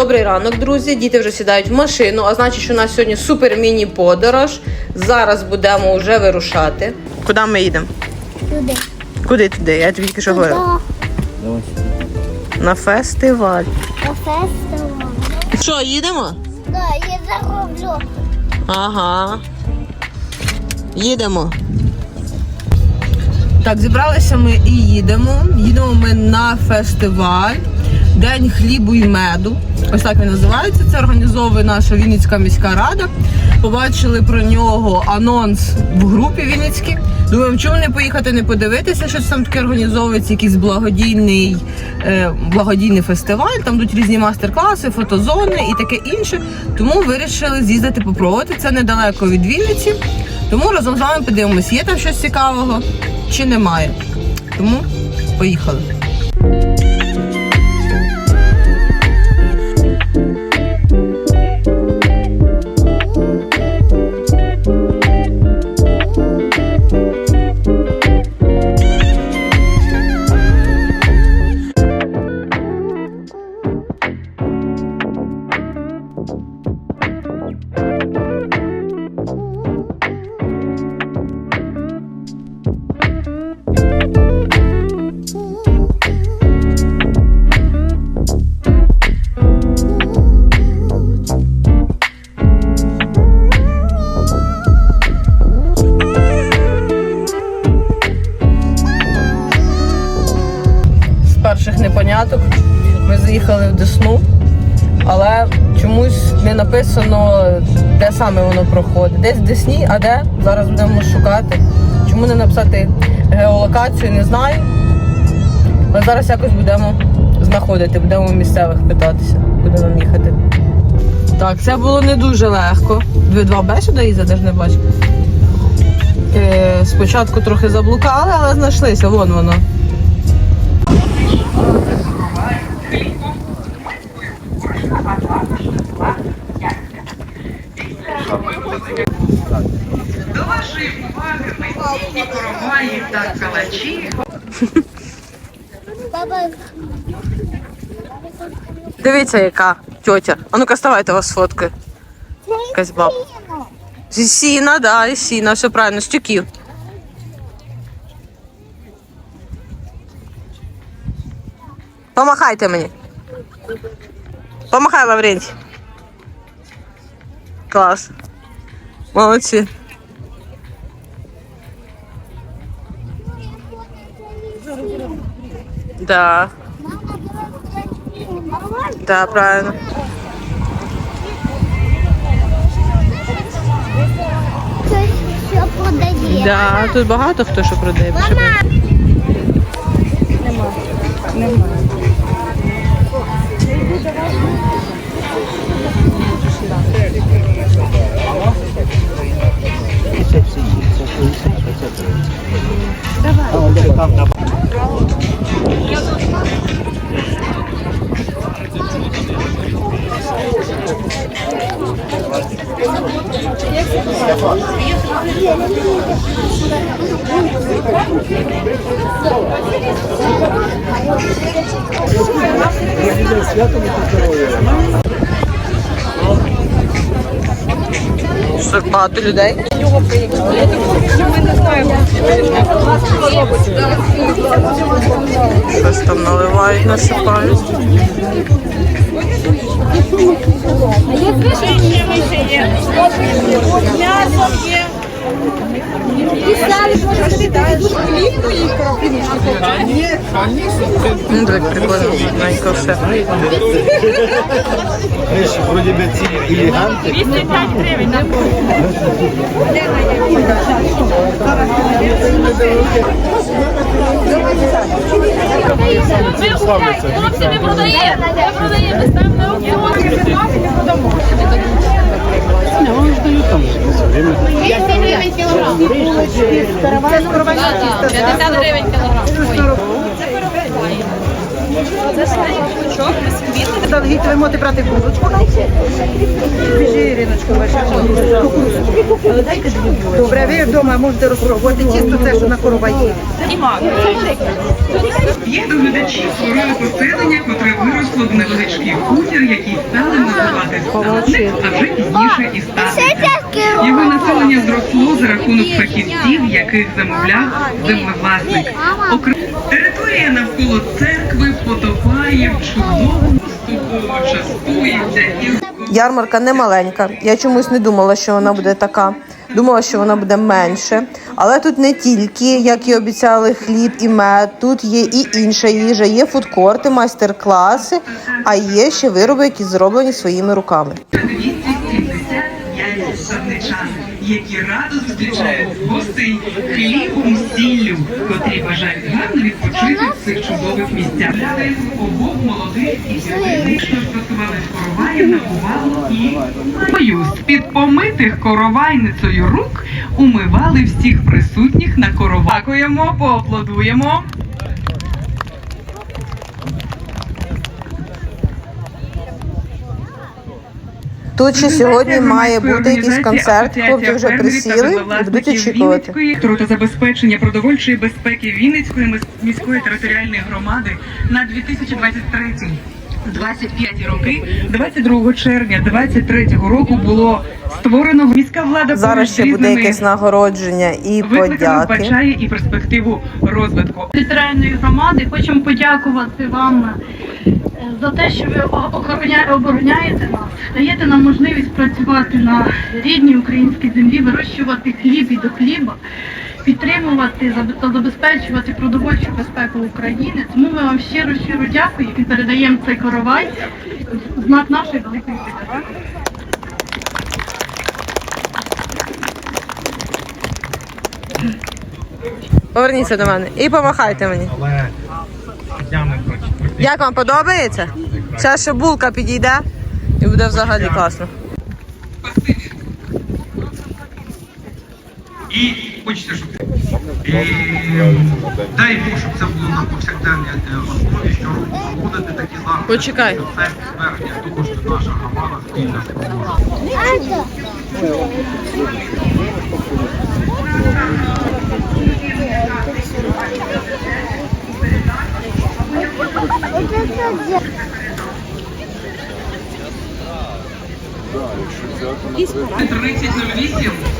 Добрий ранок, друзі. Діти вже сідають в машину, а значить, що у нас сьогодні супер міні-подорож. Зараз будемо вже вирушати. Куди ми їдемо? Туди. Куди туди? Я тобі тільки що говорила. На фестиваль. На фестиваль. Що, їдемо? Да, я зароблю. Ага. Їдемо. Так, зібралися ми і їдемо. Їдемо ми на фестиваль. День хлібу і меду. Ось так він називається. Це організовує наша Вінницька міська рада. Побачили про нього анонс в групі Вінницькій. Думаємо, чому не поїхати, не подивитися, що там таке організовується, якийсь благодійний, е, благодійний фестиваль. Там будуть різні мастер-класи, фотозони і таке інше. Тому вирішили з'їздити попробувати. Це недалеко від Вінниці. Тому разом з вами подивимось, є там щось цікавого чи немає. Тому поїхали. Написано, де саме воно проходить. Десь в Десні, а де? Зараз будемо шукати. Чому не написати геолокацію, не знаю. Але зараз якось будемо знаходити, будемо місцевих питатися, куди нам їхати. Так, це було не дуже легко. Ви 2Б сюди їздите, ж не бачу. Е, спочатку трохи заблукали, але знайшлися, вон воно. Дивіться, яка тьотя. А ну-ка, ставайте вас фотки. Якась баба. Сіна, да, і сіна, все правильно, з. Помахайте мені. Помахай, Лаврентій. Клас. Молодці. Да, да, правильно. що продає. Да, тут багато хто що продає. Нема. Мама, так багато людей. Щось там наливають, насипають. Ну, так прикольно, маленько все. Видишь, вроде бы ці елеганти. Хлопці, ми продаємо, ми продаємо, ставимо на аукціон. Так, так, 50 гривень кілограм. Це Заздалегідь ви можете брати курочку. Біжи, Іриночко, ваша Але дайте дві. Добре, ви вдома можете розпробувати тісто, це що на короваї. Є Є доглядачі поселення, котре виросло в невеличкий хутір, який стали називати статник, а вже пізніше і статник. Його населення зросло за рахунок фахівців, яких замовляв землевласник. Окрім територія навколо церкви потопає в чудовому поступово частується і Ярмарка не маленька. Я чомусь не думала, що вона буде така. Думала, що вона буде менше. Але тут не тільки, як і обіцяли, хліб і мед, тут є і інша їжа, є фудкорти, майстер-класи, а є ще вироби, які зроблені своїми руками. Які радо зустрічають гостей хлібом сіллю, котрі бажають гарно відпочити в цих чудових місцях. Обох молодих і сімейних, що працювали з короваєм, і мою з-під помитих коровайницею рук умивали всіх присутніх на коровай. Дякуємо, поаплодуємо. Тут ще сьогодні має бути якийсь концерт. Хлопці вже присіли і будуть очікувати. Вінницької забезпечення продовольчої безпеки Вінницької міської територіальної громади на 2023 25 роки 22 червня 23 року було створено міська влада Зараз ще буде якесь нагородження і подяки. вбачає і перспективу розвитку. територіальної громади хочемо подякувати вам е, за те, що ви обороняєте нас, даєте нам можливість працювати на рідній українській землі, вирощувати хліб і до хліба, підтримувати та забезпечувати продовольчу безпеку України. Тому ми вам щиро щиро дякуємо і передаємо цей коровай в знак нашої великої підтримки. Поверніться до мене і помахайте мені. Але я не хочу. Як вам подобається? Зараз ще булка підійде і буде взагалі класно. І хочеться, щоб і, дай Бог, щоб це було на повсякденній е, основі, щороку проводити такі заходи. Почекай. Це звернення також наша громада спільна нуль вісім.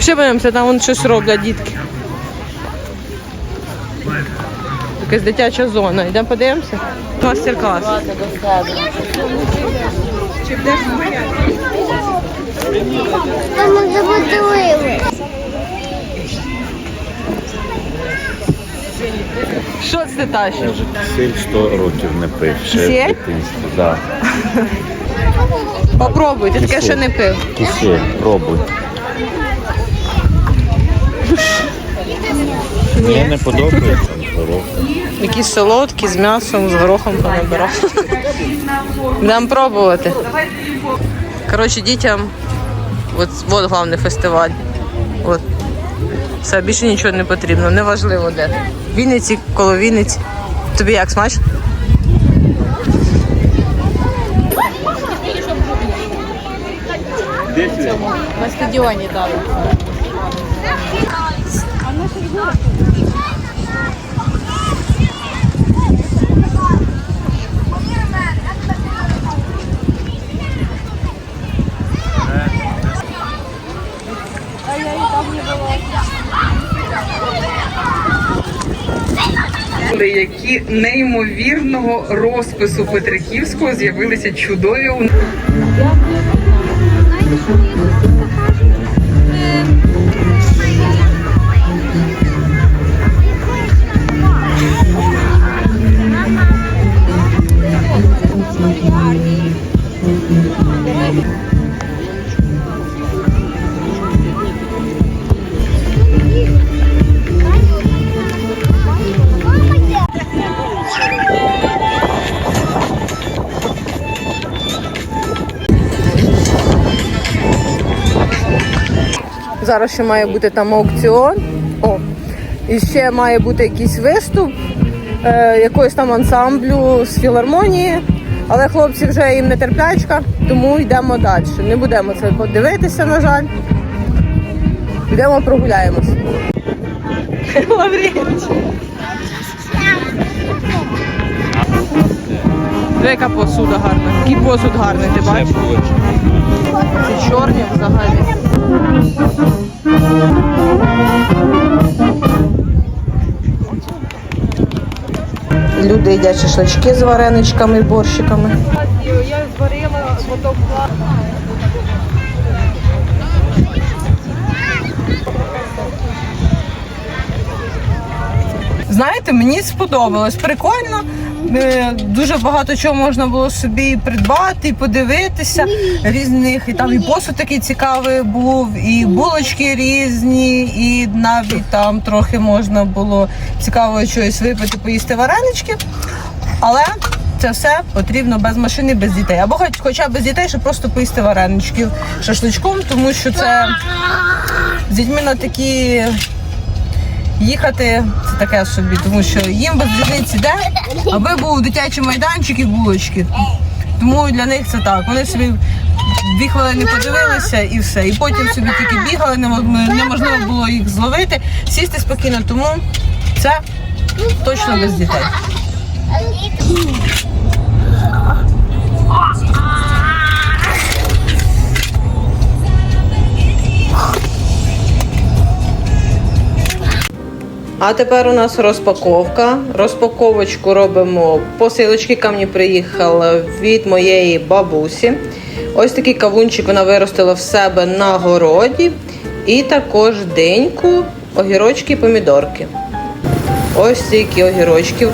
Ще подивимося, там вон щось роблять дітки. Якась дитяча зона. Йдемо подивимося. Мастер-клас. Там може. Що це тащиш? Сіль 100 років не пив. Ще в. Да. Попробуй, ти таке ще не пив. Кисель, пробуй. Мені не подобається горох. Якісь солодкі з м'ясом, з горохом понабирав. Будемо пробувати. Коротше, дітям от, от головний фестиваль. От. Все, більше нічого не потрібно, неважливо де. Вінниці, коло Вінниці. Тобі як смачно? На стадіоні дали. які неймовірного розпису Петриківського з'явилися чудові у Зараз ще має бути там аукціон. О, і ще має бути якийсь виступ е, якогось там ансамблю з філармонії. Але хлопці вже їм не терплячка, тому йдемо далі. Не будемо це подивитися, на жаль. Йдемо прогуляємось. Диви, яка посуда гарна. Який посуд гарний, ти бачиш? Ці чорні взагалі. Люди їдять шашлички з вареничками і борщиками. Я зварила моток Знаєте, мені сподобалось. Прикольно. Е, Дуже багато чого можна було собі придбати, і подивитися різних. І там і посуд такий цікавий був, і булочки різні, і навіть там трохи можна було цікаво чогось випити, поїсти варенички. Але це все потрібно без машини, без дітей. Або хоч хоча б без дітей, щоб просто поїсти вареничків шашличком, тому що це з дітьми на такі їхати це таке собі, тому що їм без різниці де, аби був дитячий майданчик і булочки. Тому для них це так. Вони собі дві хвилини подивилися і все. І потім собі тільки бігали, неможливо було їх зловити, сісти спокійно. Тому це точно без дітей. А тепер у нас розпаковка. Розпаковочку робимо. Посилочки ко мені приїхала від моєї бабусі. Ось такий кавунчик вона виростила в себе на городі. І також деньку, огірочки і помідорки. Ось стільки огірочків.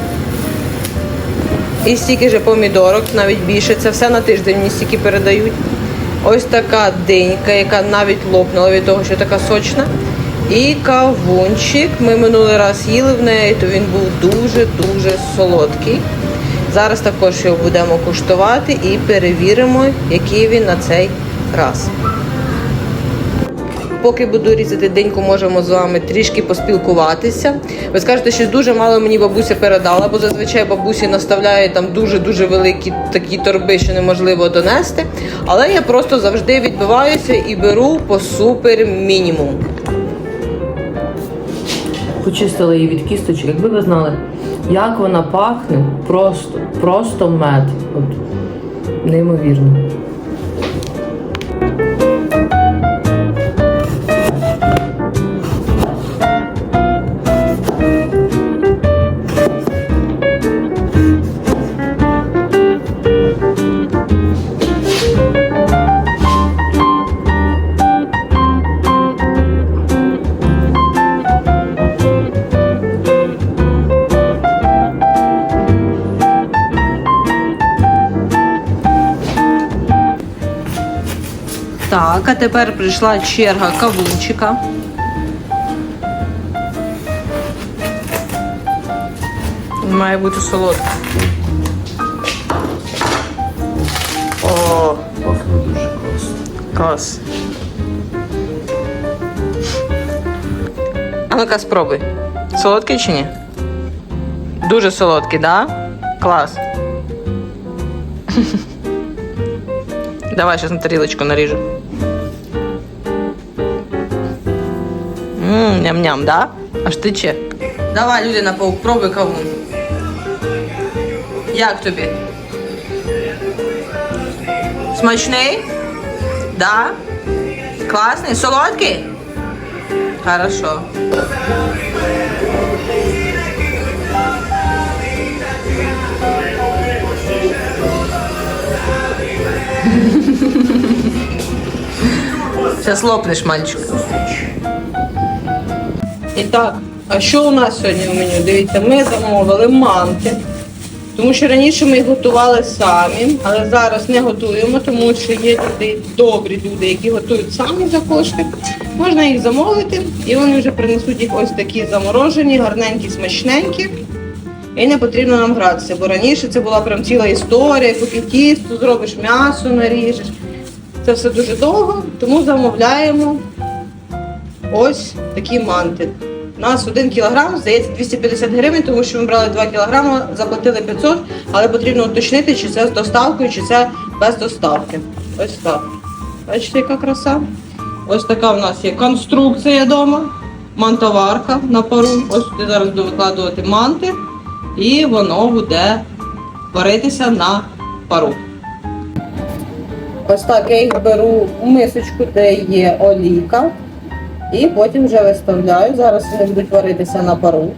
І стільки же помідорок, навіть більше. Це все на тиждень мені стільки передають. Ось така денька, яка навіть лопнула від того, що така сочна. І кавунчик. Ми минулий раз їли в неї, то він був дуже-дуже солодкий. Зараз також його будемо куштувати і перевіримо, який він на цей раз. Поки буду різати деньку, можемо з вами трішки поспілкуватися. Ви скажете, що дуже мало мені бабуся передала, бо зазвичай бабусі наставляють там дуже-дуже великі такі торби, що неможливо донести. Але я просто завжди відбиваюся і беру по супер мінімум. Почистила її від кісточок. Якби ви знали, як вона пахне, просто, просто мед. От, неймовірно. Так, а тепер прийшла черга кавунчика. Має бути солодкий. О, Пахне дуже класно. клас. А ну-ка спробуй. Солодкий чи ні? Дуже солодкий, да? Клас. Давай сейчас на тарелочку нарежу. Ммм, ням-ням, да? Аж тече. Давай, Людина, попробуй кавун. Як тобі? Смачний? Да? Класний? Солодкий? Хорошо. Сейчас лопнеш, мальчик. І так, а що у нас сьогодні в меню? Дивіться, ми замовили манти. Тому що раніше ми їх готували самі, але зараз не готуємо, тому що є люди, добрі люди, які готують самі за кошти. Можна їх замовити, і вони вже принесуть їх ось такі заморожені, гарненькі, смачненькі. І не потрібно нам гратися, бо раніше це була прям ціла історія, поки тісто зробиш, м'ясо наріжеш. Це все дуже довго, тому замовляємо ось такі манти. У нас 1 кілограм, здається, 250 гривень, тому що ми брали 2 кілограми, заплатили 500, але потрібно уточнити, чи це з доставкою, чи це без доставки. Ось так. Бачите, яка краса? Ось така в нас є конструкція вдома, мантоварка на пару. Ось туди зараз буду викладувати манти, і воно буде варитися на пару. Ось так я їх беру у мисочку, де є олійка. І потім вже виставляю. Зараз вони будуть варитися на пару.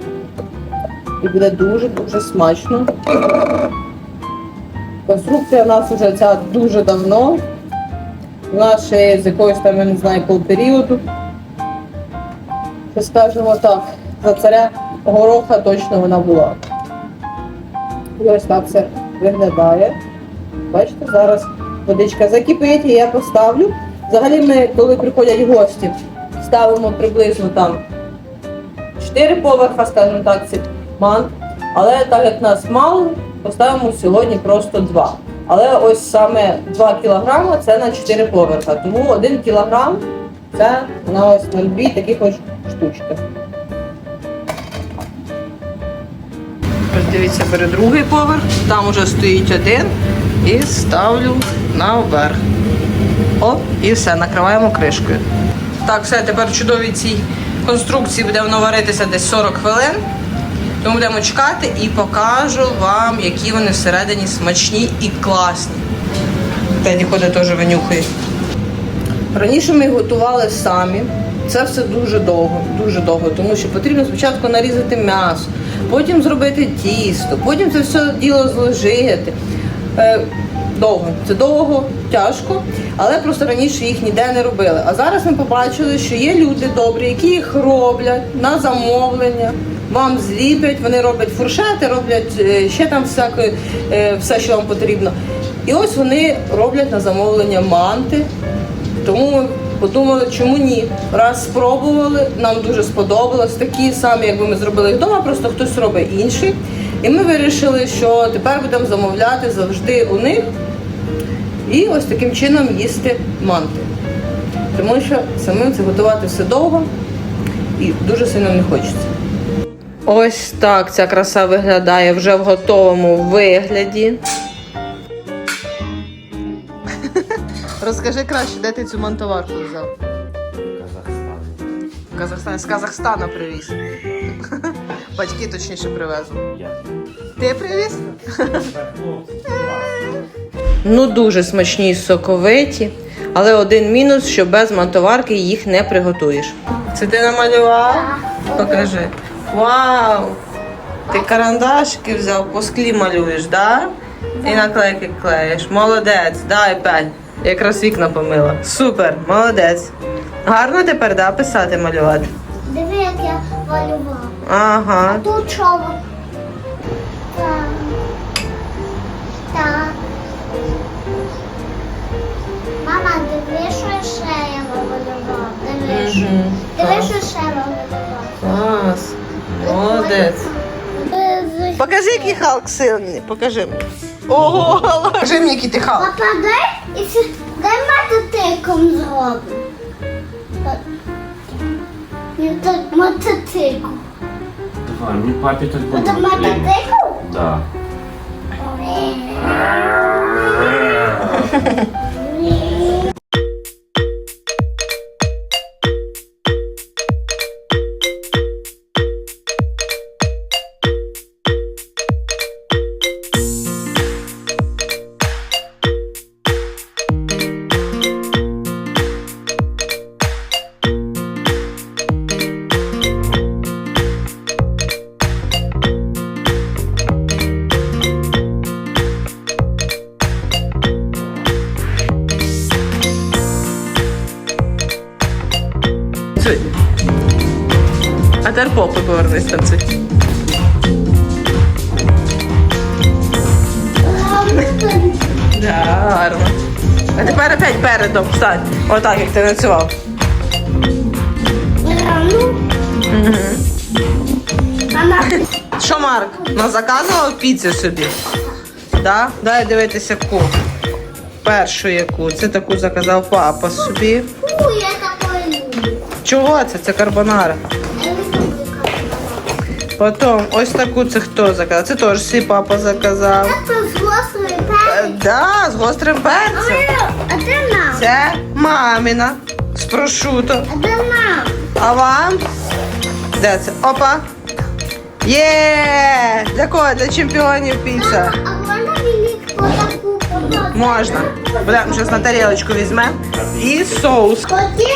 І буде дуже-дуже смачно. Конструкція у нас вже ця дуже давно. Вона ще з якогось там, я не знаю, якого періоду. Що скажемо так, за царя гороха точно вона була. І ось так це виглядає. Бачите, зараз водичка закипить і я поставлю. Взагалі ми, коли приходять гості, ставимо приблизно там 4 поверха, скажімо так, цих мант. Але так як нас мало, поставимо сьогодні просто 2. Але ось саме 2 кілограми це на 4 поверха. Тому 1 кілограм це на ось на дві таких ось штучки. Дивіться, беру другий поверх, там вже стоїть один і ставлю наверх. Оп, і все, накриваємо кришкою. Так, все, тепер чудовій цій конструкції буде воно варитися десь 40 хвилин. Тому будемо чекати і покажу вам, які вони всередині смачні і класні. Теді ходить теж винюхає. Раніше ми готували самі. Це все дуже довго, дуже довго, тому що потрібно спочатку нарізати м'ясо, потім зробити тісто, потім це все діло зложити. Довго, це довго, тяжко, але просто раніше їх ніде не робили. А зараз ми побачили, що є люди добрі, які їх роблять на замовлення, вам зліплять, вони роблять фуршети, роблять е, ще там всяке, е, все, що вам потрібно. І ось вони роблять на замовлення манти. Тому ми подумали, чому ні. Раз спробували, нам дуже сподобалось. Такі самі, якби ми зробили їх вдома, просто хтось робить інший. І ми вирішили, що тепер будемо замовляти завжди у них і ось таким чином їсти манти. Тому що самим це готувати все довго і дуже сильно не хочеться. Ось так ця краса виглядає вже в готовому вигляді. Розкажи краще, де ти цю мантоварку взяв? Казахстан. Казахстан з Казахстана привіз. Батьки точніше привезли. Я. Ти привіз? Ну, дуже смачні і соковиті. Але один мінус, що без мантоварки їх не приготуєш. Це ти намалював? Покажи. Вау! Ти карандашики взяв, по склі малюєш, да? І наклейки клеїш. Молодець, дай п'ять. Якраз вікна помила. Супер, молодець. Гарно тепер, да, писати, малювати? Диви, як я малювала. Ага. А тут що? Мама, диви, що ще я намалювала. Диви, що. Мгм. Диви, що ще намалювала. Клас. Молодець. Покажи, який Халк сильний. Покажи мені. Ого, покажи мені, який ти Халк. Папа, дай, і це- дай мототиком зробимо. Не так мототикл. Давай, мені папі тут буде. Це мототикл? Да. Попи повернись танцюй. Гарно. А тепер опять передом встань. Отак, як ти танцював. Що, Марк, на заказував піцу собі? Да? Дай дивитися яку. Першу яку. Це таку заказав папа собі. Чого це? Це карбонара. Потім ось таку це хто заказав? Це теж свій папа заказав. Це з гострою Е, перцем. Да, з гострим перцем. А де нам? Це маміна з прошуто. А де нам? А вам? Де це? Опа. Є! Для кого? Для чемпіонів піца. А можна отаку? Можна. Будемо зараз на тарілочку візьмемо. І соус. Ході?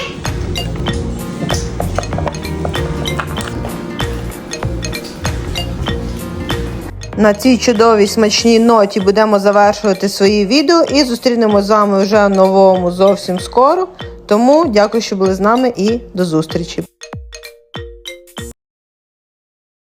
На цій чудовій смачній ноті будемо завершувати свої відео і зустрінемо з вами вже новому зовсім скоро. Тому дякую, що були з нами і до зустрічі.